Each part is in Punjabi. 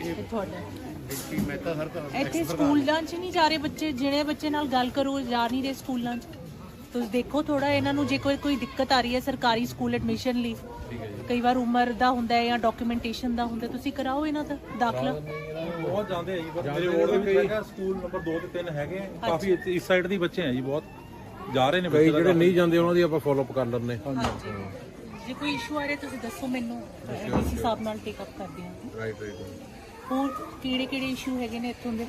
ਤੁਹਾਡਾ। ਡਿਪਟੀ ਮਹਿਤਾ ਸਰ ਤਾਂ ਇੱਥੇ ਸਕੂਲਾਂ 'ਚ ਨਹੀਂ ਜਾ ਰਹੇ ਬੱਚੇ ਜਿਹੜੇ ਬੱਚੇ ਨਾਲ ਗੱਲ ਕਰੋ ਜਾ ਨਹੀਂ ਰਹੇ ਸਕੂਲਾਂ 'ਚ ਤੁਸੀਂ ਦੇਖੋ ਥੋੜਾ ਇਹਨਾਂ ਨੂੰ ਜੇ ਕੋਈ ਕੋਈ ਦਿੱਕਤ ਆ ਰਹੀ ਹੈ ਸਰਕਾਰੀ ਸਕੂਲ ਐਡਮਿਸ਼ਨ ਲਈ ਕਈ ਵਾਰ ਉਮਰ ਦਾ ਹੁੰਦਾ ਹੈ ਜਾਂ ਡਾਕੂਮੈਂਟੇਸ਼ਨ ਦਾ ਹੁੰਦਾ ਤੁਸੀਂ ਕਰਾਓ ਇਹਨਾਂ ਦਾ ਦਾਖਲਾ। ਬਹੁਤ ਜਾਂਦੇ ਆ ਜੀ ਪਰ ਮੇਰੇ ਵਾਰਡ ਦੇ ਵਿੱਚ ਹੈਗਾ ਸਕੂਲ ਨੰਬਰ 2 ਤੇ 3 ਹੈਗੇ ਆ। ਕਾਫੀ ਇੱਥੇ ਇਸ ਸਾਈਡ ਦੇ ਬੱਚੇ ਆ ਜੀ ਬਹੁਤ। ਜਾ ਰਹੇ ਨੇ ਬੱਚੇ ਜਿਹੜੇ ਨਹੀਂ ਜਾਂਦੇ ਉਹਨਾਂ ਦੀ ਆਪਾਂ ਫਾਲੋ ਅਪ ਕਰ ਲੈਂਦੇ ਹਾਂਜੀ। ਜੇ ਕੋਈ ਇਸ਼ੂ ਆ ਰਿਹਾ ਤੁਸੀਂ ਦੱਸੋ ਮੈਨੂੰ। ਇਸ ਹਿਸਾਬ ਨਾਲ ਟੇਕ ਅਪ ਕਰਦੇ ਹਾਂ। ਰਾਈਟ ਰਾਈਟ ਹੋਰ ਕਿਹੜੇ ਕਿਹੜੇ ਇਸ਼ੂ ਹੈਗੇ ਨੇ ਇੱਥੋਂ ਦੇ?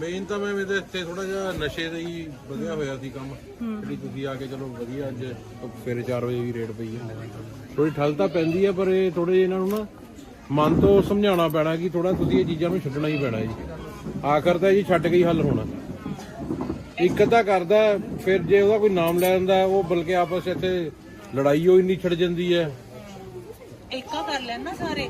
ਮੇਨ ਤਾਂ ਮੈਂ ਇਹਦੇ ਇੱਥੇ ਥੋੜਾ ਜਿਹਾ ਨਸ਼ੇ ਦਾ ਹੀ ਵਧਿਆ ਹੋਇਆ ਸੀ ਕੰਮ। ਜਿਹੜੀ ਤੁਸੀਂ ਆ ਕੇ ਚਲੋ ਵਧੀਆ ਅੱਜ ਸਵੇਰੇ 4 ਵਜੇ ਵੀ ਰੇਡ ਪਈ ਹੈ ਥੋੜੀ ਠੱਲ ਤਾਂ ਪੈਂਦੀ ਹੈ ਪਰ ਇਹ ਥੋੜੇ ਜਿਹੇ ਇਹਨਾਂ ਨੂੰ ਨਾ ਮਨ ਤੋਂ ਸਮਝਾਉਣਾ ਪੈਣਾ ਕਿ ਥੋੜਾ ਤੁਸੀਂ ਇਹ ਚੀਜ਼ਾਂ ਨੂੰ ਛੱਡਣਾ ਹੀ ਪੈਣਾ ਜੀ। ਆਖਰ ਤਾਂ ਜੀ ਛੱਡ ਕੇ ਹੀ ਹੱਲ ਹੋਣਾ। ਇੱਕ ਤਾਂ ਕਰਦਾ ਫਿਰ ਜੇ ਉਹਦਾ ਕੋਈ ਨਾਮ ਲੈ ਲੈਂਦਾ ਉਹ ਬਲਕਿ ਆਪਸ ਇੱਥੇ ਲੜਾਈ ਹੋਈ ਨਹੀਂ ਛੱਡ ਜਾਂਦੀ ਹੈ। ਏਕਾ ਕਰ ਲੈਣ ਨਾ ਸਾਰੇ।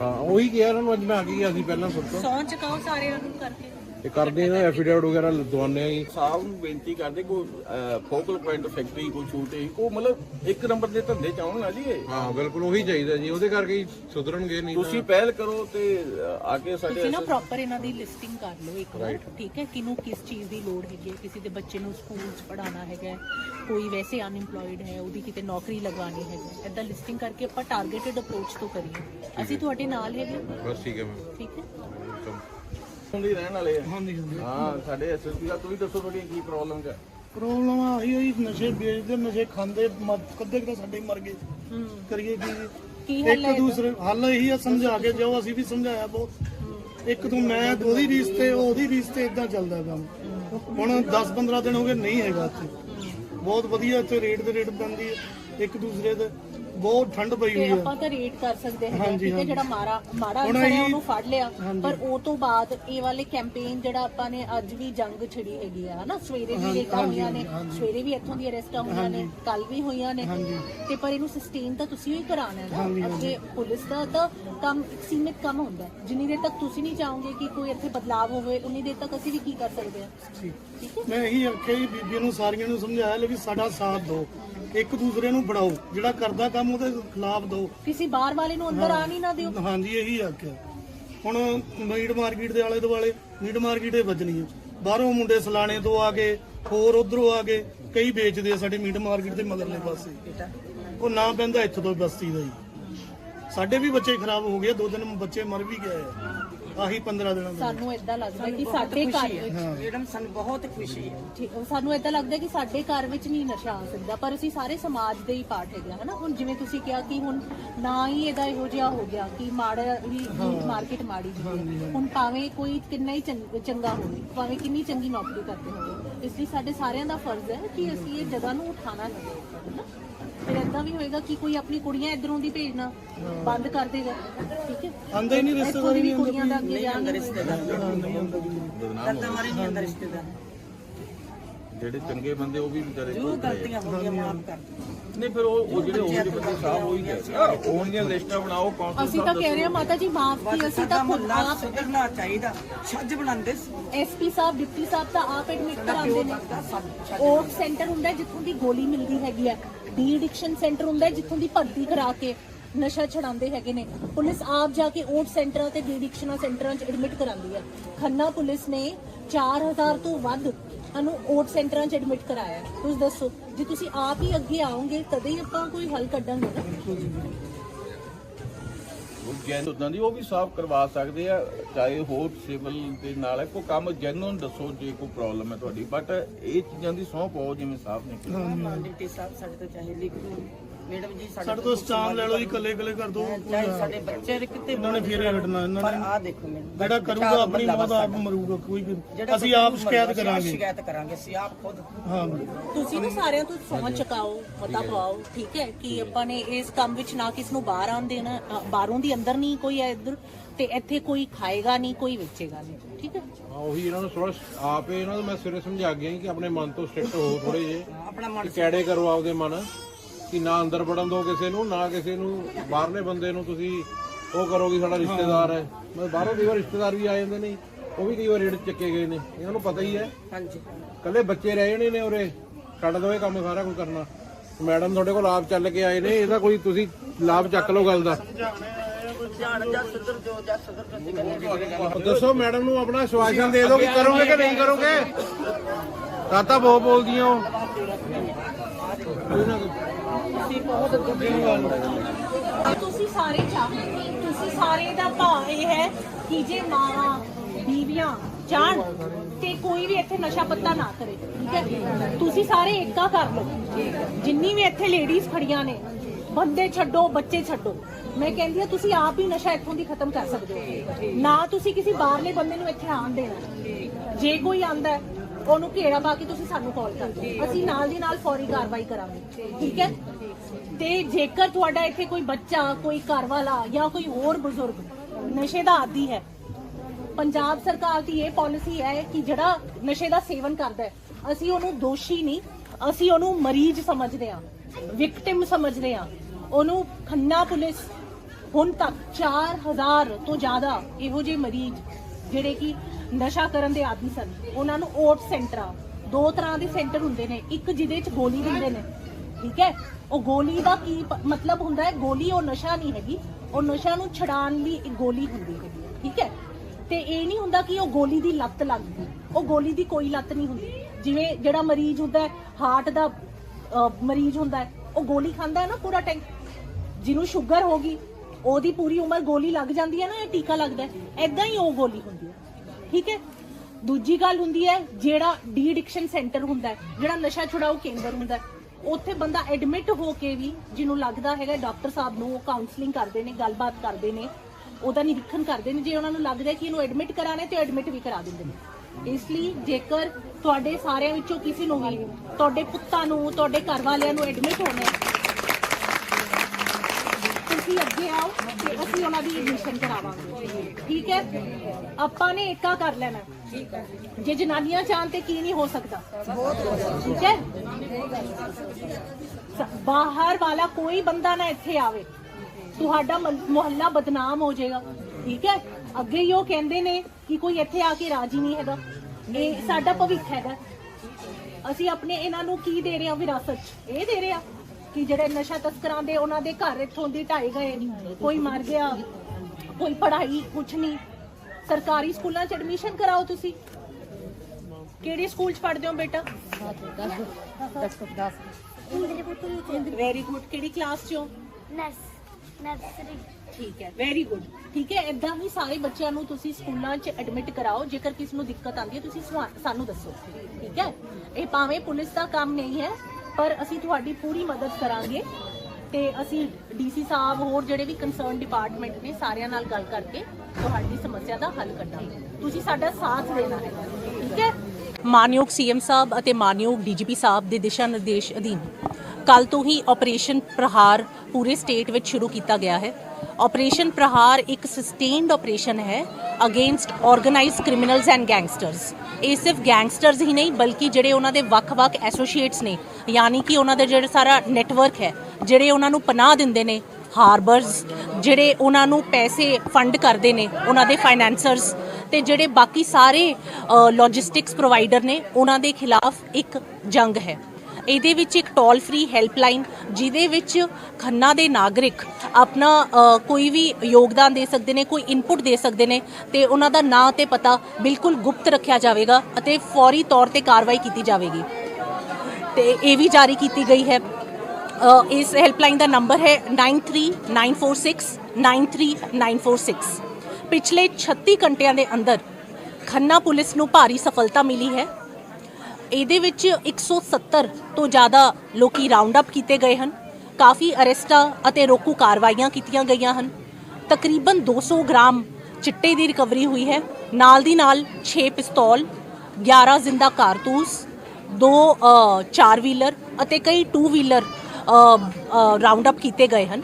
ਹਾਂ ਉਹੀ ਕਿਹਾ ਇਹਨਾਂ ਨੂੰ ਅੱਜ ਮੈਂ ਆ ਕੇ ਗਿਆ ਸੀ ਪਹਿਲਾਂ ਸੁਣ ਤੋਂ ਸੌਂ ਚਕਾਓ ਸਾਰਿਆਂ ਨੂੰ ਕਰਕੇ। ਇਹ ਕਰਦੇ ਇਹਨਾਂ ਐਫੀਡੇਵਿਟ ਵਗੈਰਾ ਦਵਾਉਂਦੇ ਆ ਜੀ। ਸਾਹਿਬ ਨੂੰ ਬੇਨਤੀ ਕਰਦੇ ਕੋਈ ਫੋਕਲ ਪੁਆਇੰਟ ਫੈਕਟਰੀ ਕੋਈ ਛੂਟੇ ਕੋ ਮਤਲਬ ਇੱਕ ਨੰਬਰ ਦੇ ਧੰਦੇ ਚ ਆਉਣ ਨਾ ਜੀ ਇਹ। ਹਾਂ ਬਿਲਕੁਲ ਉਹੀ ਚਾਹੀਦਾ ਜੀ ਉਹਦੇ ਕਰਕੇ ਹੀ ਸੁਧਰਨਗੇ ਨਹੀਂ ਤੁਸੀਂ ਪਹਿਲ ਕਰੋ ਤੇ ਆ ਕੇ ਸਾਡੇ ਤੁਸੀਂ ਨਾ ਪ੍ਰੋਪਰ ਇਹਨਾਂ ਦੀ ਲਿਸਟਿੰਗ ਕਰ ਲਓ ਇੱਕ ਵਾਰ ਠੀਕ ਹੈ? ਕਿਨੂੰ ਕਿਸ ਚੀਜ਼ ਦੀ ਲੋੜ ਹੈਗੀ ਹੈ? ਕਿਸੇ ਦੇ ਬੱਚੇ ਨੂੰ ਸਕੂਲ 'ਚ ਪੜਾਉਣਾ ਹੈਗਾ ਕੋਈ ਵੈਸੇ ਅਨਇੰਪਲੋਇਡ ਹੈ ਉਹਦੀ ਕਿਤੇ ਨੌਕਰੀ ਲਗਵਾਉਣੀ ਹੈਗੀ ਐਦਾਂ ਲਿਸਟਿੰਗ ਕਰਕੇ ਆਪਾਂ ਟਾਰਗੇਟਡ ਅਪਰੋਚ ਤੋਂ ਕਰੀਏ। ਅਸੀਂ ਤੁਹਾਡੇ ਨਾਲ ਹੈਗੇ ਬਸ ਠੀਕ ਹੈ ਮੈਮ। ਠੀਕ ਹੈ? ਹੁੰਦੀ ਰਹਿਣ ਵਾਲੇ ਆ। ਹਾਂਜੀ ਹਾਂ ਸਾਡੇ ਐਸਐਸਪੀ ਦਾ ਤੁਸੀਂ ਦੱਸੋ ਤੁਹਾਡੀ ਕੀ ਪ੍ਰੋਬਲਮ ਹੈ? ਪ੍ਰੋਬਲਮ ਆਹੀ ਹੋਈ ਨਸ਼ੇ ਵੇਚਦੇ ਨਸ਼ੇ ਖਾਂਦੇ ਕਦੇ ਕਦੇ ਸਾਡੇ ਹੀ ਮਰ ਗਏ? ਕਰੀਏ ਕੀ? ਕੀ ਹੱਲ ਹੈ ਇੱਕ ਦੂਸਰੇ ਹੱਲ ਇਹੀ ਆ ਸਮਝਾ ਕੇ ਜਾਓ ਅਸੀਂ ਵੀ ਸਮਝਾਇਆ ਬਹੁਤ। ਇੱਕ ਤੂੰ ਮੈਂ ਉਹਦੀ ਰੀਸ ਤੇ ਉਹ ਉਹਦੀ ਰੀਸ ਤੇ ਇਦਾਂ ਚੱਲਦਾ ਕੰਮ। ਹੁਣ 10 15 ਦਿਨ ਹੋ ਗਏ ਨਹੀਂ ਹੈਗਾ ਇੱਥੇ। ਬਹੁਤ ਵਧੀਆ ਇੱਥੇ ਰੇਟ ਤੇ ਰੇਟ ਪੈਂਦੀ ਹੈ ਇੱਕ ਦੂਸਰੇ ਦੇ। ਬਹੁਤ ਠੰਡ ਪਈ ਤੇ ਹੋਈ ਹੈ। ਆਪਾਂ ਤਾਂ ਰੇਟ ਕਰ ਸਕਦੇ ਹਾਂ ਹਾਂਜੀ, ਠੀਕ ਹੈ ਹਾਂਜੀ। ਜਿਹੜਾ ਮਾਰਾ ਮਾੜਾ ਹੁਣ ਅਨਸਰ ਹੈ ਅਸੀਂ- ਉਹਨੂੰ ਫੜ ਲਿਆ। ਪਰ ਉਹ ਤੋਂ ਬਾਅਦ ਇਹ ਵਾਲੇ ਕੈਂਪੇਨ ਜਿਹੜਾ ਆਪਾਂ ਨੇ ਅੱਜ ਵੀ ਜੰਗ ਛੜੀ ਹੈਗੀ ਆ ਹਨਾ? ਸਵੇਰੇ ਵੀ ਰੇਕਾਂ ਹੋਈਆਂ ਨੇ ਸਵੇਰੇ ਵੀ ਇੱਥੋਂ ਦੀ ਅਰੈਸਟਾਂ ਹੋਈਆਂ ਨੇ ਕੱਲ ਵੀ ਹੋਈਆਂ ਨੇ। ਤੇ ਪਰ ਇਹਨੂੰ ਸਸਟੇਨ ਤਾਂ ਤੁਸੀਂ ਹੀ ਕਰਾਉਣਾ ਹੈ ਨਾ? ਅੱਗੇ ਪੁਲਿਸ ਦਾ ਤਾਂ ਕੰਮ ਇੱਕ ਸੀਮਿਤ ਕੰਮ ਹੁੰਦਾ ਹੈ। ਜਿੰਨੀ ਦੇਰ ਤੱਕ ਤੁਸੀਂ ਨਹੀਂ ਚਾਹੋਗੇ ਕਿ ਕੋਈ ਇੱਥੇ ਬਦਲਾਅ ਹੋਵੇ ਉਨੀ ਦੇਰ ਤੱਕ ਅਸੀਂ ਵੀ ਕੀ ਕਰ ਸਕਦੇ ਹਾਂ? ਠੀਕ ਹੈ? ਮੈਂ ਇਹੀ ਆਖਿਆ ਜੀ ਬੀਬੀ ਨੂੰ ਸਾਰੀਆਂ ਨੂੰ ਸਮਝਾਇਆ ਲੈ ਵੀ ਸਾਡਾ ਸਾਥ ਦਿਓ। ਇੱਕ ਦੂਸਰੇ ਨੂੰ ਬੜਾਓ ਜਿਹੜਾ ਕਰਦਾ ਕੰਮ ਉਹਦੇ ਖਿਲਾਫ ਦਿਓ। ਕਿਸੇ ਬਾਹਰ ਵਾਲੇ ਨੂੰ ਅੰਦਰ ਆਣ ਹੀ ਨਾ ਦਿਓ। ਹਾਂਜੀ ਇਹੀ ਆਖਿਆ ਹੁਣ ਮੀਟ ਮਾਰਕੀਟ ਦੇ ਆਲੇ ਦੁਆਲੇ ਮੀਟ ਮਾਰਕੀਟ ਹੀ ਵੱਜਣੀ ਹੈ। ਬਾਹਰੋਂ ਮੁੰਡੇ ਸਲਾਣੇ ਤੋਂ ਆ ਕੇ ਹੋਰ ਉਧਰੋਂ ਆ ਕੇ ਕਈ ਵੇਚਦੇ ਆ ਸਾਡੇ ਮੀਟ ਮਾਰਕੀਟ ਦੇ ਮਗਰਲੇ ਪਾਸੇ। ਉਹ ਨਾ ਪੈਂਦਾ ਇੱਥੋਂ ਤੋਂ ਬਸਤੀ ਦਾ ਹੀ। ਸਾਡੇ ਵੀ ਬੱਚੇ ਖਰਾਬ ਹੋ ਗਏ ਦੋ ਦਿਨ ਬੱਚੇ ਮਰ ਵੀ ਗਏ ਆ। ਆਹੀ 15 ਦਿਨਾਂ ਦੇ ਸਾਨੂੰ ਇਦਾਂ ਲੱਗਦਾ ਕਿ ਸਾਡੇ ਘਰ ਵਿੱਚ ਮੈਡਮ ਸਾਨੂੰ ਬਹੁਤ ਖੁਸ਼ੀ ਹੈ। ਠੀਕ ਹੈ, ਸਾਨੂੰ ਇਦਾਂ ਲੱਗਦਾ ਕਿ ਸਾਡੇ ਘਰ ਵਿੱਚ ਨਹੀਂ ਨਸ਼ਾ ਆ ਸਕਦਾ ਪਰ ਅਸੀਂ ਸਾਰੇ ਸਮਾਜ ਦੇ ਹੀ ਪਾਰਟ ਹੈਗੇ ਹਾਂ, ਹਨਾ? ਹੁਣ ਜਿਵੇਂ ਤੁਸੀਂ ਕਿਹਾ ਕਿ ਹੁਣ ਨਾ ਹੀ ਇਹਦਾ ਇਹੋ ਜਿਹਾ ਹੋ ਗਿਆ ਕਿ ਮਾੜਾ ਹੀ। ਮਾਰਕੀਟ ਮਾੜੀ ਜੀ ਹੁਣ ਭਾਵੇਂ ਕੋਈ ਕਿੰਨਾ ਹੀ ਚੰਗ- ਹੋਵੇ ਭਾਵੇਂ ਕਿੰਨੀ ਚੰਗੀ ਨੌਕਰੀ ਕਰਦੇ ਹੋਵੇ ਇਸ ਲਈ ਸਾਡੇ ਸਾਰਿਆਂ ਦਾ ਫਰਜ਼ ਹੈ ਕਿ ਅਸੀਂ ਇਹ ਜਗ੍ਹਾ ਨੂੰ ਉਠਾਣਾ ਹੈ ਹਨਾ? ਫਿਰ ਇਦਾਂ ਵੀ ਹੋਏਗਾ ਕਿ ਕੋਈ ਆਪਣੀ ਕੁੜੀਆਂ ਇਧਰੋਂ ਦੀ ਭੇਜਣਾ ਬੰਦ ਕਰ ਦੇਗਾ। ਠੀਕ ਹੈ? ਆਂਦੇ ਹੀ ਨਹੀਂ ਰਿਸ਼ਤੇਦਾਰੀ ਵੀ ਨਹੀਂ ਕੁੜੀਆਂ ਦਾ ਅੱਗੇ ਜਾਣ ਨਹੀਂ ਅੰਦਰ ਰਿਸ਼ਤੇਦਾਰ। ਜਿਹੜੇ ਚੰਗੇ ਬੰਦੇ ਉਹ ਵੀ ਵਿਚਾਰੇ ਜੋ ਗਲਤੀਆਂ ਹੋ ਗਈਆਂ ਮਾਫ ਕਰ ਨਹੀਂ ਫਿਰ ਉਹ ਉਹ ਜਿਹੜੇ ਹੋਰ ਜਿਹੇ ਬੰਦੇ ਸਾਹਿਬ ਉਹ ਹੀ ਗਏ। ਉਹਨਾਂ ਦੀਆਂ ਲਿਸਟਾਂ ਬਣਾਓ ਕੌਂਸਲ ਅਸੀਂ ਤਾਂ ਕਹਿ ਰਹੇ ਹਾਂ ਮਾਤਾ ਜੀ ਮਾਫ ਕੀ ਅਸੀਂ ਤਾਂ ਖੁਦ ਮੁੱਲਾ ਆਪ ਸੁਧਰਨਾ ਚਾਹੀਦਾ। ਛੱਜ ਬਣਾਉਂਦੇ ਸੀ। ਐਸਪੀ ਸਾਹਿਬ ਡਿਪਟੀ ਸਾਹਿਬ ਤਾਂ ਆਪ ਐਡਮਿਟ ਕਰਾਉਂਦੇ ਨੇ। ਓਟ ਸੈਂਟਰ ਹੁੰਦਾ ਹੈ ਜਿੱਥੋਂ ਦੀ ਗੋਲੀ ਮਿਲਦੀ ਹੈਗੀ ਹੈ ਡੀ ਐਡਿਕਸ਼ਨ ਸੈਂਟਰ ਹੁੰਦਾ ਹੈ, ਜਿੱਥੋਂ ਦੀ ਭਰਤੀ ਕਰਾ ਕੇ ਨਸ਼ਾ ਛਡਾਉਂਦੇ ਹੈਗੇ ਨੇ। ਪੁਲਿਸ ਆਪ ਜਾ ਕੇ ਓਟ ਸੈਂਟਰਾਂ ਤੇ ਡੀ ਐਡਿਕਸ਼ਨ ਸੈਂਟਰਾਂ 'ਚ ਐਡਮਿਟ ਕਰਾਉਂਦੀ ਹੈ। ਖੰਨਾ ਪੁਲਿਸ ਨੇ 4000 ਤੋਂ ਵੱਧ ਨੂੰ ਓਟ ਸੈਂਟਰਾਂ 'ਚ ਐਡਮਿਟ ਕਰਾਇਆ ਹੈ। ਤੁਸੀਂ ਦੱਸੋ, ਜੇ ਤੁਸੀਂ ਆਪ ਹੀ ਅੱਗੇ ਆਓਗੇ, ਤਦੇ ਹੀ ਆਪਾਂ ਕੋਈ ਹੱਲ ਕੱਢਾਂਗੇ ਨਾ। ਜੈਨ ਉਦਾਂ ਦੀ ਉਹ ਵੀ ਸਾਫ਼ ਕਰਵਾ ਸਕਦੇ ਆ, ਚਾਹੇ ਹੋਰ ਸਿਵਲ ਦੇ ਨਾਲ ਹੈ, ਕੋਈ ਕੰਮ ਜੈਨੂਨ ਦੱਸੋ ਜੇ ਕੋਈ ਪ੍ਰੋਬਲਮ ਹੈ ਤੁਹਾਡੀ ਬਟ ਇਹ ਚੀਜ਼ਾਂ ਦੀ ਸਹੁੰ ਪਾਓ ਜਿਵੇਂ ਸਾਫ਼ ਨੇ ਕਿਹਾ ਸਾਹਿਬ, ਸਾਡੇ ਤੋਂ ਚਾਹੇ ਲਿਖ। ਦਿਓ ਮੈਡਮ ਜੀ ਸਾਡੇ ਤੋਂ ਸਟਾਮ ਲੈ ਲਓ ਜੀ ਕੱਲੇ ਕੱਲੇ ਕਰ ਦੋ ਚਾਹੇ ਸਾਡੇ ਬੱਚੇ ਦੇ ਕਿਤੇ ਇਹਨਾਂ ਨੇ ਫੇਰੇ ਹਟਣਾ ਇਹਨਾਂ ਪਰ ਨੇ। ਆ ਦੇਖੋ ਮੈਨੂੰ ਜਿਹੜਾ ਕਰੂਗਾ ਆਪਣੀ ਮੌਤ ਆਪ ਮਰੂਗਾ ਕੋਈ ਵੀ। ਅਸੀਂ ਆਪ ਸ਼ਿਕਾਇਤ ਕਰਾਂਗੇ। ਸ਼ਿਕਾਇਤ ਕਰਾਂਗੇ ਅਸੀਂ ਆਪ ਖੁਦ ਹਾਂ। ਤੁਸੀਂ ਨਾ ਸਾਰਿਆਂ ਤੋਂ ਸਹੁੰ ਚੁਕਾਓ ਮਤਾ ਪਾਓ ਠੀਕ ਹੈ ਕਿ ਆਪਾਂ ਨੇ ਇਸ ਕੰਮ ਵਿੱਚ ਨਾ ਕਿਸ ਨੂੰ ਬਾਹਰ ਆਉਣ ਦੇਣਾ ਬਾਹਰੋਂ ਦੀ ਅੰਦਰ ਨਹੀਂ ਕੋਈ ਹੈ ਇੱਧਰ ਤੇ ਇੱਥੇ ਕੋਈ ਖਾਏਗਾ ਨਹੀਂ ਕੋਈ ਵੇਚੇਗਾ ਨਹੀਂ ਠੀਕ ਹੈ? ਹਾਂ ਉਹੀ ਇਹਨਾਂ ਨੂੰ ਥੋੜਾ ਆਪੇ ਇਹਨਾਂ ਨੂੰ ਮੈਂ ਸਵੇਰੇ ਸਮਝਾ ਗਿਆ ਕਿ ਆਪਣੇ ਮਨ ਤੋਂ ਸਟ੍ਰਿਕਟ ਹੋ ਥੋੜੇ ਜੇ ਆਪਣਾ ਮਨ ਕਿ ਕੈੜੇ ਕਰੋ ਆਪਦੇ ਮਨ। ਕਿ ਨਾ ਅੰਦਰ ਵੜਨ ਦਿਓ ਕਿਸੇ ਨੂੰ ਨਾ ਕਿਸੇ ਨੂੰ ਬਾਹਰਲੇ ਬੰਦੇ ਨੂੰ ਤੁਸੀਂ ਉਹ ਕਰੋ ਕਿ ਸਾਡਾ ਰਿਸ਼ਤੇਦਾਰ ਹੈ। ਮੈਂ ਬਾਹਰੋਂ ਕਈ ਵਾਰ ਰਿਸ਼ਤੇਦਾਰ ਵੀ ਆ ਜਾਂਦੇ ਨੇ ਉਹ ਵੀ ਕਈ ਵਾਰ ਰੇਡ ਚੱਕੇ ਗਏ ਨੇ ਇਹਨਾਂ ਨੂੰ ਪਤਾ ਹੀ ਹੈ। ਹਾਂਜੀ। ਕੱਲੇ ਬੱਚੇ ਰਹਿ ਜਾਣੇ ਨੇ ਉਰੇ ਛੱਡ ਦੋ ਇਹ ਕੰਮ ਸਾਰਾ ਕੁਝ ਕਰਨਾ। ਮੈਡਮ ਤੁਹਾਡੇ ਕੋਲ ਆਪ ਚੱਲ ਕੇ ਆਏ ਨੇ ਇਹਦਾ ਕੋਈ ਤੁਸੀਂ ਲਾਭ ਚੱਕ ਲਓ ਗੱਲ ਦਾ। ਦੱਸੋ ਮੈਡਮ ਨੂੰ ਆਪਣਾ ਆਸ਼ਵਾਸਨ ਦੇ ਦਿਓ ਕਿ ਕਰੋਗੇ ਕਿ ਨਹੀਂ ਕਰੋਗੇ? ਤਾਤਾ ਬਹੁਤ ਬੋਲਦੀਆਂ ਉਹ। ਤੁਸੀਂ ਸਾਰੇ ਚਾਹੋ ਤੁਸੀਂ ਸਾਰੇ ਦਾ ਭਾਵ ਇਹ ਹੈ ਕਿ ਜੇ ਮਾਵਾਂ, ਬੀਵੀਆਂ ਜਾਣ ਤੇ ਕੋਈ ਵੀ ਇੱਥੇ ਨਸ਼ਾ ਪੱਤਾ ਨਾ ਕਰੇ, ਠੀਕ ਹੈ? ਤੁਸੀਂ ਸਾਰੇ ਏਕਾ ਕਰ ਲਓ। ਜਿੰਨੀ ਵੀ ਇੱਥੇ ਲੇਡੀਜ਼ ਖੜੀਆਂ ਨੇ, ਬੰਦੇ ਛੱਡੋ, ਬੱਚੇ ਛੱਡੋ। ਮੈਂ ਕਹਿੰਦੀ ਆ ਤੁਸੀਂ ਆਪ ਹੀ ਨਸ਼ਾ ਇੱਥੋਂ ਦੀ ਖਤਮ ਕਰ ਸਕਦੇ ਹੋ। ਨਾ ਤੁਸੀਂ ਕਿਸੇ ਬਾਹਰਲੇ ਬੰਦੇ ਨੂੰ ਇੱਥੇ ਆਣ ਦੇਣਾ। ਜੇ ਕੋਈ ਆਂਦਾ ਉਹਨੂੰ ਘੇਰਾ ਪਾ ਕੇ ਤੁਸੀਂ ਸਾਨੂੰ ਕਾਲ ਕਰ ਦਿਓ। ਅਸੀਂ ਨਾਲ ਦੀ ਨਾਲ ਫੌਰੀ ਕਾਰਵਾਈ ਕਰਾਂਗੇ। ਠੀਕ ਹੈ? ਤੇ ਜੇਕਰ ਤੁਹਾਡਾ ਇੱਥੇ ਕੋਈ ਬੱਚਾ, ਕੋਈ ਘਰ ਵਾਲਾ ਜਾਂ ਕੋਈ ਹੋਰ ਬਜ਼ੁਰਗ ਨਸ਼ੇ ਦਾ ਆਦੀ ਹੈ, ਪੰਜਾਬ ਸਰਕਾਰ ਦੀ ਇਹ ਪਾਲਿਸੀ ਹੈ ਕਿ ਜਿਹੜਾ ਨਸ਼ੇ ਦਾ ਸੇਵਨ ਕਰਦਾ ਹੈ, ਅਸੀਂ ਉਹਨੂੰ ਦੋਸ਼ੀ ਨਹੀਂ, ਅਸੀਂ ਉਹਨੂੰ ਮਰੀਜ਼ ਸਮਝਦੇ ਹਾਂ ਵਿਕਟਿਮ ਸਮਝਦੇ ਹਾਂ। ਉਹਨੂੰ ਖੰਨਾ ਪੁਲਿਸ ਹੁਣ ਤੱਕ 4000 ਤੋਂ ਜ਼ਿਆਦਾ ਇਹੋ ਜਿਹੇ ਮਰੀਜ਼ ਜਿਹੜੇ ਕਿ ਨਸ਼ਾ ਕਰਨ ਦੇ ਆਦੀ ਸਨ, ਉਹਨਾਂ ਨੂੰ ਓਟ ਸੈਂਟਰਾਂ, ਦੋ ਤਰ੍ਹਾਂ ਦੇ ਸੈਂਟਰ ਹੁੰਦੇ ਨੇ, ਇੱਕ ਜਿਹਦੇ ਚ ਗੋਲੀ ਦਿੰਦੇ ਨੇ ਠੀਕ ਹੈ? ਉਹ ਗੋਲੀ ਦਾ ਕੀ ਪ- ਮਤਲਬ ਹੁੰਦਾ ਹੈ ਗੋਲੀ ਉਹ ਨਸ਼ਾ ਨਹੀਂ ਹੈਗੀ। ਉਹ ਨਸ਼ਾ ਨੂੰ ਛਡਾਉਣ ਲਈ ਇੱਕ ਗੋਲੀ ਹੁੰਦੀ ਹੈ ਠੀਕ ਹੈ? ਤੇ ਇਹ ਨਹੀਂ ਹੁੰਦਾ ਕਿ ਉਹ ਗੋਲੀ ਦੀ ਲੱਤ ਲੱਗ ਗਈ ਉਹ ਗੋਲੀ ਦੀ ਕੋਈ ਲੱਤ ਨਹੀਂ ਹੁੰਦੀ। ਜਿਵੇਂ ਜਿਹੜਾ ਮਰੀਜ਼ ਹੁੰਦਾ ਹੈ ਹਾਰਟ ਦਾ ਅਹ, ਮਰੀਜ਼ ਹੁੰਦਾ ਹੈ ਉਹ ਗੋਲੀ ਖਾਂਦਾ ਹੈ ਨਾ ਪੂਰਾ ਟੈਂਕ ਜਿਹਨੂੰ ਸ਼ੂਗਰ ਹੋ ਗਈ ਉਹਦੀ ਪੂਰੀ ਉਮਰ ਗੋਲੀ ਲੱਗ ਜਾਂਦੀ ਹੈ ਨਾ ਇਹ ਟੀਕਾ ਲੱਗਦਾ ਹੈ ਐਦਾਂ ਹੀ ਉਹ ਗੋਲੀ ਹੁੰਦੀ ਹੈ। ਠੀਕ ਹੈ? ਦੂਜੀ ਗੱਲ ਹੁੰਦੀ ਹੈ ਜਿਹੜਾ ਡੀ ਐਡਿਕਸ਼ਨ ਸੈਂਟਰ ਹੁੰਦਾ ਹੈ ਜਿਹੜਾ ਨਸ਼ਾ ਛੁਡਾਊ ਕੇਂਦਰ ਹੁੰਦਾ ਹੈ ਉੱਥੇ ਬੰਦਾ ਐਡਮਿਟ ਹੋ ਕੇ ਵੀ ਜਿਹਨੂੰ ਲੱਗਦਾ ਹੈਗਾ ਡਾਕਟਰ ਸਾਹਿਬ ਨੂੰ ਉਹ ਕਾਉਂਸਲਿੰਗ ਕਰਦੇ ਨੇ, ਗੱਲਬਾਤ ਕਰਦੇ ਨੇ, ਉਹਦਾ ਨਿਰੀਖਣ ਕਰਦੇ ਨੇ, ਜੇ ਉਹਨਾਂ ਨੂੰ ਲੱਗਦਾ ਕਿ ਇਹਨੂੰ ਐਡਮਿਟ ਕਰਾਣਾ ਤੇ ਐਡਮਿਟ ਵੀ ਕਰਾ ਦਿੰਦੇ ਨੇ। ਇਸ ਲਈ ਜੇਕਰ ਤੁਹਾਡੇ ਸਾਰਿਆਂ ਵਿੱਚੋਂ ਕਿਸੇ ਨੂੰ ਵੀ, ਤੁਹਾਡੇ ਪੁੱਤਾਂ ਨੂੰ, ਤੁਹਾਡੇ ਘਰ ਵਾਲਿਆਂ ਨੂੰ ਐਡਮਿਟ ਹੋਣਾ ਤੁਸੀਂ ਅੱਗੇ ਆਓ, ਤੇ ਅਸੀਂ ਉਹਨਾਂ ਦੀ ਐਡਮਿਸ਼ਨ ਕਰਾਵਾਂਗੇ। ਠੀਕ ਹੈ? ਆਪਾਂ ਨੇ ਏਕਾ ਕਰ ਲੈਣਾ। ਠੀਕ ਹੈ ਜੇ ਜਨਾਨੀਆਂ ਚਾਹਣ ਤੇ ਕੀ ਨਹੀਂ ਹੋ ਸਕਦਾ। ਠੀਕ ਹੈ? ਬਾਹਰ ਵਾਲਾ ਕੋਈ ਬੰਦਾ ਨਾ ਇੱਥੇ ਆਵੇ। ਤੁਹਾਡਾ ਮੁਹੱਲਾ ਬਦਨਾਮ ਹੋ ਜਾਏਗਾ। ਠੀਕ ਹੈ? ਅੱਗੇ ਹੀ ਉਹ ਕਹਿੰਦੇ ਨੇ ਕਿ ਕੋਈ ਇੱਥੇ ਆ ਕੇ ਰਾਜੀ ਨਹੀਂ ਹੈਗਾ। ਇਹ ਸਾਡਾ ਭਵਿੱਖ ਹੈਗਾ। ਅਸੀਂ ਆਪਣੇ ਇਹਨਾਂ ਨੂੰ ਕੀ ਦੇ ਰਹੇ ਆ ਵਿਰਾਸਤ 'ਚ? ਇਹ ਦੇ ਰਹੇ ਆ ਕਿ ਜਿਹੜੇ ਨਸ਼ਾ ਤਸਕਰਾਂ ਦੇ ਉਹਨਾਂ ਦੇ ਘਰ ਇੱਥੋਂ ਦੀ ਢਾਏ ਗਏ ਕੋਈ ਮਰ ਗਿਆ ਕੋਈ ਪੜ੍ਹਾਈ ਕੁਛ ਨਹੀਂ। ਸਰਕਾਰੀ ਸਕੂਲਾਂ 'ਚ ਐਡਮਿਸ਼ਨ ਕਰਾਓ ਤੁਸੀਂ। ਕਿਹੜੇ ਸਕੂਲ 'ਚ ਪੜ੍ਹਦੇ ਹੋ ਬੇਟਾ? ਵੈਰੀ ਗੁੱਡ ਕਿਹੜੀ ਕਲਾਸ 'ਚ ਹੋ? ਨਰਸ ਨਰਸਰੀ ਠੀਕ ਹੈ ਵੈਰੀ ਗੁੱਡ ਠੀਕ ਹੈ ਇਦਾਂ ਹੀ ਸਾਰੇ ਬੱਚਿਆਂ ਨੂੰ ਤੁਸੀਂ ਸਕੂਲਾਂ 'ਚ ਐਡਮਿਟ ਕਰਾਓ। ਜੇਕਰ ਕਿਸ ਨੂੰ ਦਿੱਕਤ ਆਉਂਦੀ ਹੈ ਤੁਸੀਂ ਸਾਨੂੰ ਦੱਸੋ। ਠੀਕ ਹੈ ਇਹ ਭਾਵੇਂ ਪੁਲਿਸ ਦਾ ਕੰਮ ਨਹੀਂ ਹੈ ਪਰ ਅਸੀਂ ਤੁਹਾਡੀ ਪੂਰੀ ਮਦਦ ਕਰਾਂਗੇ ਤੇ ਅਸੀਂ ਡੀਸੀ ਸਾਹਿਬ ਹੋਰ ਜਿਹੜੇ ਵੀ ਕੰਸਰਨ ਡਿਪਾਰਟਮੈਂਟ ਨੇ ਸਾਰਿਆਂ ਨਾਲ ਗੱਲ ਕਰਕੇ ਤੁਹਾਡੀ ਸਮੱਸਿਆ ਦਾ ਹੱਲ ਕੱਢਾਂਗੇ। ਤੁਸੀਂ ਸਾਡਾ ਸਾਥ ਦੇਣਾ ਹੈ, ਠੀਕ ਹੈ? ਮਾਨਯੋਗ ਸੀਐਮ ਸਾਹਿਬ ਅਤੇ ਮਾਨਯੋਗ ਡੀਜੀਪੀ ਸਾਹਿਬ ਦੇ ਦਿਸ਼ਾ ਨਿਰਦੇਸ਼ ਅਧੀਨ ਕੱਲ ਤੋਂ ਹੀ ਆਪਰੇਸ਼ਨ ਪ੍ਰਹਾਰ ਪੂਰੇ ਸਟੇਟ ਵਿੱਚ ਸ਼ੁਰੂ ਕੀਤਾ ਗਿਆ ਹੈ। ਆਪਰੇਸ਼ਨ ਪ੍ਰਹਾਰ ਇੱਕ ਸਸਟੇਨਡ ਆਪਰੇਸ਼ਨ ਹੈ against organized criminals and gangsters ਇਹ ਸਿਰਫ ਗੈਂਗਸਟਰਸ ਹੀ ਨਹੀਂ ਬਲਕਿ ਜਿਹੜੇ ਉਹਨਾਂ ਦੇ ਵੱਖ-ਵੱਖ ਐਸੋਸੀਏਟਸ ਨੇ ਯਾਨੀ ਕਿ ਉਹਨਾਂ ਦਾ ਜਿਹੜਾ ਸਾਰਾ ਨੈਟਵਰਕ ਹੈ ਜਿਹੜੇ ਉਹਨਾਂ ਨੂੰ ਪਨਾਹ ਦਿੰਦੇ ਨੇ ਹਾਰਬਰਸ ਜਿਹੜੇ ਉਹਨਾਂ ਨੂੰ ਪੈਸੇ ਫੰਡ ਕਰਦੇ ਨੇ ਉਹਨਾਂ ਦੇ ਫਾਈਨੈਂਸਰਸ ਤੇ ਜਿਹੜੇ ਬਾਕੀ ਸਾਰੇ ਲੌਜਿਸਟਿਕਸ ਪ੍ਰੋਵਾਈਡਰ ਨੇ ਉਹਨਾਂ ਦੇ ਖਿਲਾਫ ਇੱਕ ਜੰਗ ਹੈ ਇਹਦੇ ਵਿੱਚ ਇੱਕ ਟੋਲ ਫ੍ਰੀ ਹੈਲਪਲਾਈਨ ਜਿਹਦੇ ਵਿੱਚ ਖੰਨਾ ਦੇ ਨਾਗਰਿਕ ਆਪਣਾ ਕੋਈ ਵੀ ਯੋਗਦਾਨ ਦੇ ਸਕਦੇ ਨੇ, ਕੋਈ ਇਨਪੁਟ ਦੇ ਸਕਦੇ ਨੇ, ਤੇ ਉਹਨਾਂ ਦਾ ਨਾਂ ਤੇ ਪਤਾ ਬਿਲਕੁਲ ਗੁਪਤ ਰੱਖਿਆ ਜਾਵੇਗਾ ਅਤੇ ਫੌਰੀ ਤੌਰ ਤੇ ਕਾਰਵਾਈ ਕੀਤੀ ਜਾਵੇਗੀ। ਤੇ ਇਹ ਵੀ ਜਾਰੀ ਕੀਤੀ ਗਈ ਹੈ। ਇਸ ਹੈਲਪਲਾਈਨ ਦਾ ਨੰਬਰ ਹੈ 9394693946 ਪਿਛਲੇ 36 ਘੰਟਿਆਂ ਦੇ ਅੰਦਰ ਖੰਨਾ ਪੁਲਿਸ ਨੂੰ ਭਾਰੀ ਸਫਲਤਾ ਮਿਲੀ ਹੈ। ਇਹਦੇ ਵਿੱਚ 170 ਤੋਂ ਜ਼ਿਆਦਾ ਲੋਕੀ ਰਾਉਂਡ ਅਪ ਕੀਤੇ ਗਏ ਹਨ। ਕਾਫੀ ਅਰੈਸਟਾਂ ਅਤੇ ਰੋਕੂ ਕਾਰਵਾਈਆਂ ਕੀਤੀਆਂ ਗਈਆਂ ਹਨ। ਤਕਰੀਬਨ 200 ਗ੍ਰਾਮ ਚਿੱਟੇ ਦੀ ਰਿਕਵਰੀ ਹੋਈ ਹੈ। ਨਾਲ ਦੀ ਨਾਲ 6 ਪਿਸਤੌਲ 11 ਜ਼ਿੰਦਾ ਕਾਰਤੂਸ, ਦੋ ਚਾਰ ਵੀਲਰ ਅਤੇ ਕਈ ਟੂ ਵੀਲਰ ਰਾਉਂਡ ਅਪ ਕੀਤੇ ਗਏ ਹਨ।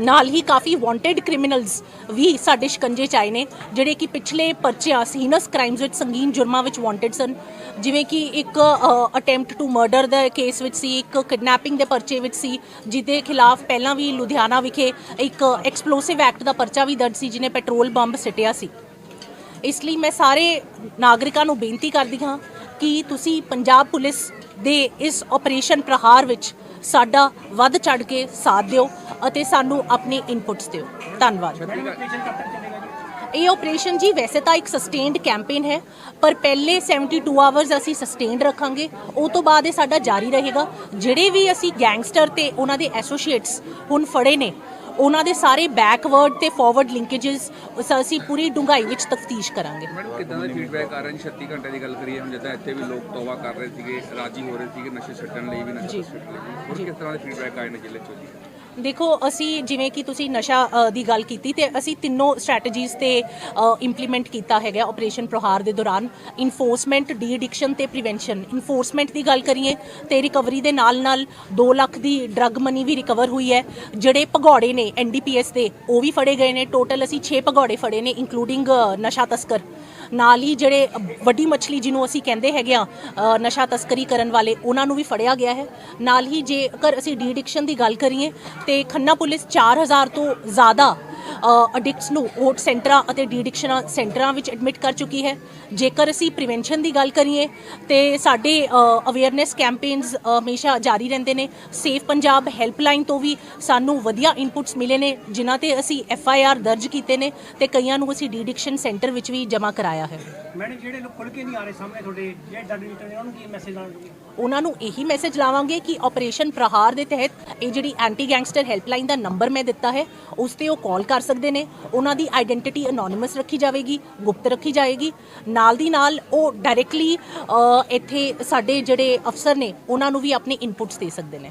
ਨਾਲ ਹੀ ਕਾਫੀ ਵਾਂਟਡ ਕ੍ਰਿਮੀਨਲਸ ਵੀ ਸਾਡੇ ਸ਼ਿਕੰਜੇ ਚ ਆਏ ਨੇ, ਜਿਹੜੇ ਕਿ ਪਿਛਲੇ ਪਰਚਿਆਂ ਸੀਨਸ ਕ੍ਰਾਈਮਸ ਵਿੱਚ ਸੰਗੀਨ ਜੁਰਮਾਂ ਵਿੱਚ ਵਾਂਟਡ ਸਨ। ਜਿਵੇਂ ਕਿ ਇੱਕ ਅਟੈਂਪਟ ਟੂ ਮਰਡਰ ਦਾ ਕੇਸ ਵਿੱਚ ਸੀ, ਇੱਕ ਕਿਡਨੈਪਿੰਗ ਦੇ ਪਰਚੇ ਵਿੱਚ ਸੀ, ਜਿਹਦੇ ਖਿਲਾਫ ਪਹਿਲਾਂ ਵੀ ਲੁਧਿਆਣਾ ਵਿਖੇ ਇੱਕ ਐਕਸਪਲੋਸਿਵ ਐਕਟ ਦਾ ਪਰਚਾ ਵੀ ਦਰਜ ਸੀ, ਜਿਹਨੇ ਪੈਟਰੋਲ ਬੰਬ ਸਿੱਟਿਆ ਸੀ। ਇਸ ਲਈ ਮੈਂ ਸਾਰੇ ਨਾਗਰਿਕਾਂ ਨੂੰ ਬੇਨਤੀ ਕਰਦੀ ਹਾਂ ਕਿ ਤੁਸੀਂ ਪੰਜਾਬ ਪੁਲਿਸ ਦੇ ਇਸ ਆਪਰੇਸ਼ਨ ਪ੍ਰਹਾਰ ਵਿੱਚ ਸਾਡਾ ਵੱਧ ਚੜ ਕੇ ਸਾਥ ਦਿਓ ਅਤੇ ਸਾਨੂੰ ਆਪਣੇ ਇਨਪੁਟਸ ਦਿਓ। ਧੰਨਵਾਦ। ਇਹ ਆਪਰੇਸ਼ਨ ਜੀ ਵੈਸੇ ਤਾਂ ਇੱਕ ਸਸਟੇਨਡ ਕੈਂਪੇਨ ਹੈ, ਪਰ ਪਹਿਲੇ 72 ਆਵਰਸ ਅਸੀਂ ਸਸਟੇਨਡ ਰੱਖਾਂਗੇ। ਉਹ ਤੋਂ ਬਾਅਦ ਇਹ ਸਾਡਾ ਜਾਰੀ ਰਹੇਗਾ। ਜਿਹੜੇ ਵੀ ਅਸੀਂ ਗੈਂਗਸਟਰ ਤੇ ਉਹਨਾਂ ਦੇ ਐਸੋਸੀਏਟਸ ਹੁਣ ਫੜੇ ਨੇ ਉਹਨਾਂ ਦੇ ਸਾਰੇ ਬੈਕਵਰਡ ਤੇ ਫਾਰਵਰਡ ਲਿੰਕੇजेस ਅਸੀਂ ਪੂਰੀ ਡੂੰਘਾਈ ਵਿੱਚ ਤਫਤੀਸ਼ ਕਰਾਂਗੇ। ਮੈਡਮ ਕਿਦਾਂ ਦਾ ਫੀਡਬੈਕ ਆ ਰਿਹਾ? ਜੀ 36 ਘੰਟੇ ਦੀ ਗੱਲ ਕਰੀਏ ਹੁਣ ਜਿੱਦਾਂ ਇੱਥੇ ਵੀ ਲੋਕ ਤੋਬਾ ਕਰ ਰਹੇ ਸੀਗੇ ਰਾਜੀ ਹੋ ਰਹੇ ਸੀਗੇ ਨਸ਼ੇ ਛੱਡਣ ਲਈ ਵੀ ਨਸ਼ੇ। ਛੱਡਣ ਲਈ ਹੋਰ ਕਿਸ ਤਰ੍ਹਾਂ ਦੇ ਫੀਡਬੈਕ ਆਏ ਨੇ ਜ਼ਿਲ੍ਹੇ ਚੋਂ? ਦੇਖੋ, ਅਸੀਂ ਜਿਵੇਂ ਕਿ ਤੁਸੀਂ ਨਸ਼ਾ ਦੀ ਗੱਲ ਕੀਤੀ ਤੇ ਅਸੀਂ ਤਿੰਨੋਂ ਸਟ੍ਰੈਟਜੀਜ਼ ਤੇ ਇੰਪਲੀਮੈਂਟ ਕੀਤਾ ਹੈਗਾ ਆਪਰੇਸ਼ਨ ਪ੍ਰਹਾਰ ਦੇ ਦੌਰਾਨ। ਇਨਫੋਰਸਮੈਂਟ ਡੀ ਐਡਿਕਸ਼ਨ ਤੇ ਪ੍ਰੀਵੈਂਸ਼ਨ ਇਨਫੋਰਸਮੈਂਟ ਦੀ ਗੱਲ ਕਰੀਏ ਤੇ ਰਿਕਵਰੀ ਦੇ ਨਾਲ ਨਾਲ 2 ਲੱਖ ਦੀ ਡਰੱਗ ਮਨੀ ਵੀ ਰਿਕਵਰ ਹੋਈ ਹੈ, ਜਿਹੜੇ ਭਗੌੜੇ ਨੇ ਐਨਡੀਪੀਐਸ ਦੇ, ਉਹ ਵੀ ਫੜੇ ਗਏ ਨੇ। ਟੋਟਲ ਅਸੀਂ 6 ਭਗੌੜੇ ਫੜੇ ਨੇ ਇਨਕਲੂਡਿੰਗ ਨਸ਼ਾ ਤਸਕਰ। ਨਾਲ ਹੀ ਜਿਹੜੇ ਵੱਡੀ ਮੱਛਲੀ ਜਿਹਨੂੰ ਅਸੀਂ ਕਹਿੰਦੇ ਹੈਗੇ ਆ ਨਸ਼ਾ ਤਸਕਰੀ ਕਰਨ ਵਾਲੇ, ਉਹਨਾਂ ਨੂੰ ਵੀ ਫੜਿਆ ਗਿਆ ਹੈ। ਨਾਲ ਹੀ ਜੇਕਰ ਅਸੀਂ ਡੀ ਐਡਿਕਸ਼ਨ ਦੀ ਗੱਲ ਕਰੀਏ, ਤੇ ਖੰਨਾ ਪੁਲਿਸ 4000 ਤੋਂ ਜ਼ਿਆਦਾ ਅਡਿਕਟਸ ਨੂੰ ਓਟ ਸੈਂਟਰਾਂ ਅਤੇ ਡੀ ਸੈਂਟਰਾਂ ਵਿੱਚ ਐਡਮਿਟ ਕਰ ਚੁੱਕੀ ਹੈ। ਜੇਕਰ ਅਸੀਂ ਪ੍ਰੀਵੈਂਸ਼ਨ ਦੀ ਗੱਲ ਕਰੀਏ, ਤੇ ਸਾਡੇ ਅਵੇਅਰਨੈਸ ਕੈਂਪੇਨਸ ਹਮੇਸ਼ਾ ਜਾਰੀ ਰਹਿੰਦੇ ਨੇ। ਸੇਫ ਪੰਜਾਬ ਹੈਲਪਲਾਈਨ ਤੋਂ ਵੀ ਸਾਨੂੰ ਵਧੀਆ ਇਨਪੁਟਸ ਮਿਲੇ ਨੇ, ਜਿਨ੍ਹਾਂ ਤੇ ਅਸੀਂ ਐਫ ਆਈ ਆਰ ਦਰਜ ਕੀਤੇ ਨੇ ਤੇ ਕਈਆਂ ਨੂੰ ਅਸੀਂ ਡੀਡਿਕਸ਼ਨ ਸੈਂਟਰ ਵਿੱਚ ਵੀ ਜਮ੍ਹਾਂ ਕਰਾਇਆ ਹੈ। ਮੈਡਮ, ਜਿਹੜੇ ਲੋਕ ਖੁੱਲ ਕੇ ਨਹੀਂ ਆ ਰਹੇ ਸਾਹਮਣੇ ਤੁਹਾਡੇ, ਜਿਹੜੇ ਡਰ ਨੇ ਉਹਨਾਂ ਨੂੰ ਕੀ ਮੈਸੇਜ ਲਾਉਣ ਉਹਨਾਂ ਨੂੰ ਇਹੀ ਮੈਸੇਜ ਲਾਵਾਂਗੇ ਕਿ ਆਪਰੇਸ਼ਨ ਪ੍ਰਹਾਰ ਦੇ ਤਹਿਤ ਇਹ ਜਿਹੜੀ ਐਂਟੀ ਗੈਂਗਸਟਰ ਹੈਲਪਲਾਈਨ ਦਾ ਨੰਬਰ ਮੈਂ ਦਿੱਤਾ ਹੈ, ਉਸ ਤੇ ਉਹ ਕਾਲ ਕਰ ਸਕਦੇ ਨੇ। ਉਹਨਾਂ ਦੀ ਆਇਡੈਂਟੀਟੀ ਅਨੋਨਿਮਸ ਰੱਖੀ ਜਾਵੇਗੀ, ਗੁਪਤ ਰੱਖੀ ਜਾਏਗੀ। ਨਾਲ ਦੀ ਨਾਲ ਉਹ ਡਾਇਰੈਕਟਲੀ ਇੱਥੇ ਸਾਡੇ ਜਿਹੜੇ ਅਫਸਰ ਨੇ, ਉਹਨਾਂ ਨੂੰ ਵੀ ਆਪਣੇ ਇਨਪੁਟਸ ਦੇ ਸਕਦੇ ਨੇ।